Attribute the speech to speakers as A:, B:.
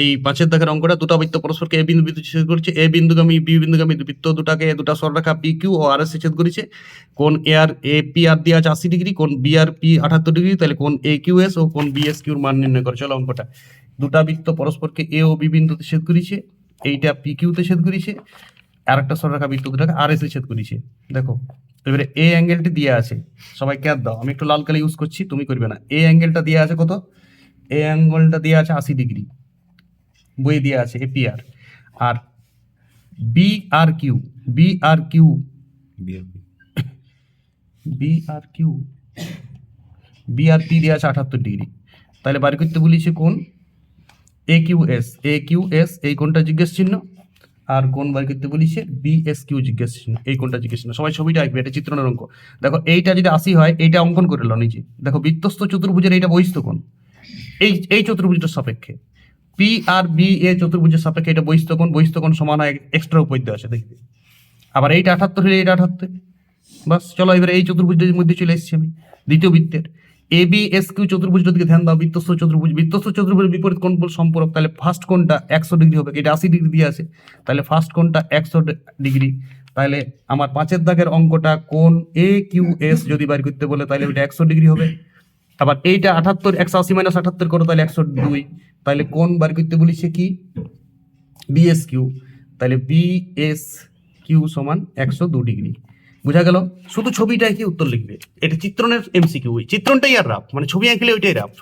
A: এই পাঁচের দাগের অঙ্কটা দুটো বৃত্ত পরস্পরকে এ বিন্দু বিন্দু ছেদ করেছে। এ বিন্দুগামী, বি বিন্দুগামী বৃত্ত দুটাকে দুটা সরলরেখা পি কিউ ও আর এস ছেদ করেছে। কোন এ আর, এ পি আর দিয়ে আছে আশি ডিগ্রি কোন বি আর পি আঠাত্তর ডিগ্রি, তাহলে কোন এ কিউ এস ও কোন বি এস কিউর মান নির্ণয় করে। চলো অঙ্কটা। দুটা বৃত্ত পরস্পরকে এ ও বি বিন্দুতে ছেদ করেছে, এইটা পি কিউতে ছেদ করেছে, আর একটা সরলরেখা বৃত্ত দুটাকে আর এস ছেদ করেছে। দেখো, এবারে এ অ্যাঙ্গেলটি দিয়ে আছে। সবাই ক্যাপ দাও, আমি একটু লাল কালি ইউজ করছি, তুমি করবে না। এ অ্যাঙ্গেলটা দিয়ে আছে কত? এ অ্যাঙ্গেলটা দিয়ে আছে আশি ডিগ্রি। বই দেওয়া আছে এপিআর আর B R Q B R Q B R Q B R P দেওয়া আছে আঠাত্তর ডিগ্রি। তাহলে বার করতে বলেছে কোন? A Q S A Q S এই কোনটা জিজ্ঞেস চিহ্ন? আর কোন বার করতে বলেছে বি এস কিউ জিজ্ঞেস চিহ্ন এই কোনটা জিজ্ঞেস চিহ্ন। সবাই ছবিটা আঁকবে এটা চিত্রণের অঙ্ক। দেখো এইটা যদি আশি হয় এইটা অঙ্কন করে লো নিজে দেখো বৃত্তস্থ চতুর্ভুজের এইটা বহিস্থ কোণ। এই এই চতুর্ভুজটার সাপেক্ষে। পি আর বি এ চতুর্ভুজের সাপেক্ষে এটা বহিস্থ কোণ বহিস্থ কোণ সমান হয় এক্সট্রা উপদ্য আছে দেখবে আবার এইটা আঠাত্তর হলে এইটা আঠাত্তর। বাস, চলো এবারে এই চতুর্ভুজের মধ্যে চলে এসেছি আমি, দ্বিতীয় বৃত্তের। এ বি এস কিউ চতুর্ভুজের দিকে ধ্যান দাও বৃত্তস্থ চতুর্ভুজ বৃত্তস্থ চতুর্ভুজের বিপরীত কোণ বল সম্পর্ক, তাহলে ফার্স্ট কোণটা একশো ডিগ্রি হবে, এটা আশি ডিগ্রি দিয়ে আছে তাহলে ফার্স্ট কোণটা একশো ডিগ্রি। তাহলে আমার পাঁচের দাগের অঙ্কটা কোন এ কিউ এস যদি বার করতে বলে, তাহলে ওইটা একশো ডিগ্রি হবে। আবার এইটা আঠাত্তর একশো আশি মাইনাস আঠাত্তর করো, তাহলে একশো দুই। তাহলে কোন বার করতে বলি সে কি? বিএস কিউ তাহলে বিএস কিউ সমান একশো দু ডিগ্রি। বুঝা গেল? শুধু ছবিটাই কি উত্তর লিখবে? এটা চিত্রণের এমসিকিউ চিত্রণটাই আর রাফ। মানে ছবি আঁকলে ওইটাই রাফ।